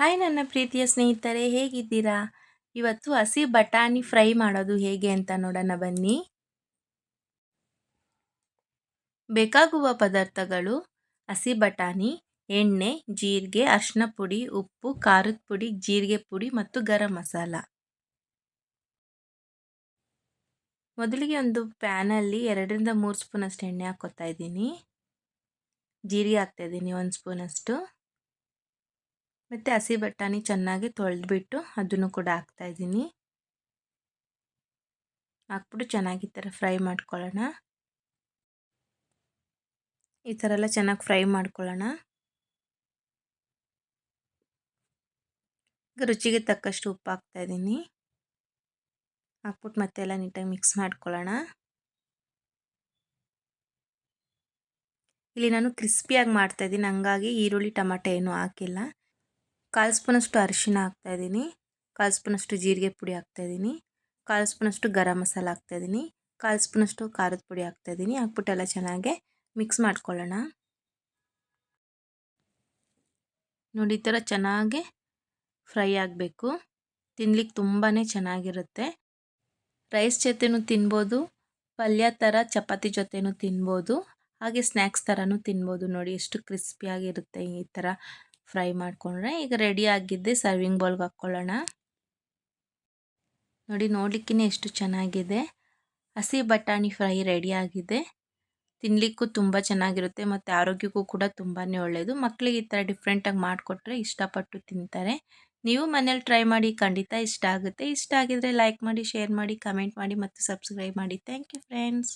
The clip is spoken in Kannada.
ಹಾಯ್ ನನ್ನ ಪ್ರೀತಿಯ ಸ್ನೇಹಿತರೆ, ಹೇಗಿದ್ದೀರಾ? ಇವತ್ತು ಹಸಿ ಬಟಾಣಿ ಫ್ರೈ ಮಾಡೋದು ಹೇಗೆ ಅಂತ ನೋಡೋಣ ಬನ್ನಿ. ಬೇಕಾಗುವ ಪದಾರ್ಥಗಳು ಹಸಿ ಬಟಾಣಿ, ಎಣ್ಣೆ, ಜೀರಿಗೆ ಅರ್ಶಿನ ಪುಡಿ, ಉಪ್ಪು, ಖಾರದ ಪುಡಿ, ಜೀರಿಗೆ ಪುಡಿ ಮತ್ತು ಗರಂ ಮಸಾಲ. ಮೊದಲಿಗೆ ಒಂದು ಪ್ಯಾನಲ್ಲಿ ಎರಡರಿಂದ ಮೂರು ಸ್ಪೂನಷ್ಟು ಎಣ್ಣೆ ಹಾಕ್ಕೋತಾ ಇದ್ದೀನಿ. ಜೀರಿಗೆ ಹಾಕ್ತಾಯಿದ್ದೀನಿ ಒಂದು ಸ್ಪೂನಷ್ಟು. ಮತ್ತು ಹಸಿ ಬಟಾಣಿ ಚೆನ್ನಾಗಿ ತೊಳೆದ್ಬಿಟ್ಟು ಅದನ್ನು ಕೂಡ ಹಾಕ್ತಾಯಿದ್ದೀನಿ ಹಾಕ್ಬಿಟ್ಟು ಚೆನ್ನಾಗಿ ಈ ಥರ ಫ್ರೈ ಮಾಡ್ಕೊಳ್ಳೋಣ. ಈ ಥರ ಎಲ್ಲ ಚೆನ್ನಾಗಿ ಫ್ರೈ ಮಾಡ್ಕೊಳ್ಳೋಣ. ರುಚಿಗೆ ತಕ್ಕಷ್ಟು ಉಪ್ಪು ಹಾಕ್ತಾಯಿದ್ದೀನಿ ಹಾಕ್ಬಿಟ್ಟು ಮತ್ತೆ ಎಲ್ಲ ನೀಟಾಗಿ ಮಿಕ್ಸ್ ಮಾಡ್ಕೊಳ್ಳೋಣ. ಇಲ್ಲಿ ನಾನು ಕ್ರಿಸ್ಪಿಯಾಗಿ ಮಾಡ್ತಾಯಿದ್ದೀನಿ ಹಂಗಾಗಿ ಈರುಳ್ಳಿ, ಟೊಮಾಟೊ ಏನೂ ಹಾಕಿಲ್ಲ. ಕಾಲು ಸ್ಪೂನಷ್ಟು ಅರಿಶಿನ ಹಾಕ್ತಾಯಿದ್ದೀನಿ ಕಾಲು ಸ್ಪೂನಷ್ಟು ಜೀರಿಗೆ ಪುಡಿ ಹಾಕ್ತಾಯಿದ್ದೀನಿ ಕಾಲು ಸ್ಪೂನಷ್ಟು ಗರಂ ಮಸಾಲ ಹಾಕ್ತಾಯಿದ್ದೀನಿ ಕಾಲು ಸ್ಪೂನಷ್ಟು ಖಾರದ ಪುಡಿ ಹಾಕ್ತಾಯಿದ್ದೀನಿ ಹಾಕ್ಬಿಟ್ಟು ಎಲ್ಲ ಚೆನ್ನಾಗೆ ಮಿಕ್ಸ್ ಮಾಡ್ಕೊಳ್ಳೋಣ. ನೋಡಿ, ಈ ಥರ ಚೆನ್ನಾಗಿ ಫ್ರೈ ಆಗಬೇಕು. ತಿನ್ಲಿಕ್ಕೆ ತುಂಬಾ ಚೆನ್ನಾಗಿರುತ್ತೆ. ರೈಸ್ ಜೊತೆನೂ ತಿನ್ಬೋದು. ಪಲ್ಯ ಥರ ಚಪಾತಿ ಜೊತೆನೂ ತಿನ್ಬೋದು. ಹಾಗೆ ಸ್ನ್ಯಾಕ್ಸ್ ಥರನೂ ತಿನ್ಬೋದು. ನೋಡಿ, ಎಷ್ಟು ಕ್ರಿಸ್ಪಿಯಾಗಿರುತ್ತೆ ಈ ಥರ. ಫ್ರೈ ಮಾಡಿಕೊಂಡ್ರೆ ಈಗ ರೆಡಿ ಆಗಿದ್ದೆ ಸರ್ವಿಂಗ್ ಬೌಲ್ಗೆ ಹಾಕ್ಕೊಳ್ಳೋಣ ನೋಡಿ ನೋಡಲಿಕ್ಕೇ ಎಷ್ಟು ಚೆನ್ನಾಗಿದೆ. ಹಸಿ ಬಟಾಣಿ ಫ್ರೈ ರೆಡಿ ಆಗಿದೆ. ತಿನ್ನಲಿಕ್ಕೂ ತುಂಬ ಚೆನ್ನಾಗಿರುತ್ತೆ ಮತ್ತು ಆರೋಗ್ಯಕ್ಕೂ ಕೂಡ ತುಂಬಾ ಒಳ್ಳೆಯದು ಮಕ್ಕಳಿಗೆ ಈ ಥರ ಡಿಫ್ರೆಂಟಾಗಿ ಮಾಡಿಕೊಟ್ರೆ ಇಷ್ಟಪಟ್ಟು ತಿಂತಾರೆ. ನೀವು ಮನೇಲಿ ಟ್ರೈ ಮಾಡಿ ಖಂಡಿತ ಇಷ್ಟ ಆಗುತ್ತೆ. ಇಷ್ಟ ಆಗಿದರೆ ಲೈಕ್ ಮಾಡಿ ಶೇರ್ ಮಾಡಿ ಕಮೆಂಟ್ ಮಾಡಿ ಮತ್ತು ಸಬ್ಸ್ಕ್ರೈಬ್ ಮಾಡಿ. Thank you friends